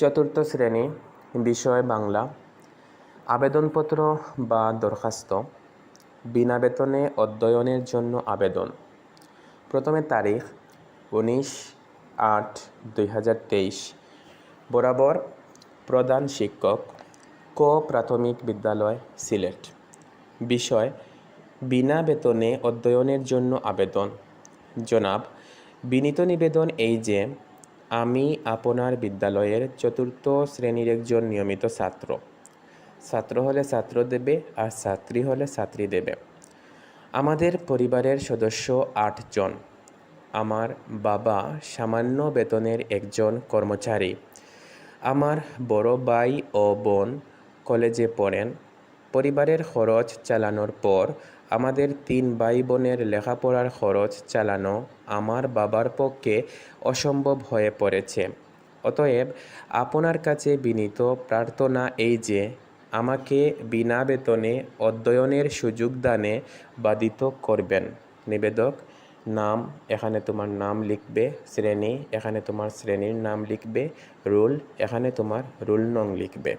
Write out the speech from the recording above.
চতুর্থ শ্রেণি, বিষয় বাংলা। আবেদনপত্র বা দরখাস্ত, বিনা বেতনে অধ্যয়নের জন্য আবেদন। প্রথমে তারিখ, উনিশ আট দুই বরাবর প্রধান শিক্ষক ক প্রাথমিক বিদ্যালয়, সিলেট। বিষয়, বিনা বেতনে অধ্যয়নের জন্য আবেদন। জনাব, বিনীত নিবেদন এই যে আমি আপনার বিদ্যালয়ের চতুর্থ শ্রেণির একজন নিয়মিত ছাত্র। ছাত্র হলে ছাত্র দেবে আর ছাত্রী হলে ছাত্রী দেবে। আমাদের পরিবারের সদস্য আটজন আমার বাবা সামান্য বেতনের একজন কর্মচারী। আমার বড় ভাই ও বোন কলেজে পড়েন। পরিবারের খরচ চালানোর পর আমাদের তিন ভাই বোনের লেখাপড়ার খরচ চালানো আমার বাবার পক্ষে অসম্ভব হয়ে পড়েছে। অতএব আপনার কাছে বিনীত প্রার্থনা এই যে, আমাকে বিনা বেতনে অধ্যয়নের সুযোগ দানে বাধিত করবেন। নিবেদক, নাম, এখানে তোমার নাম লিখবে, শ্রেণি, এখানে তোমার শ্রেণির নাম লিখবে, রুল, এখানে তোমার রুল নং লিখবে।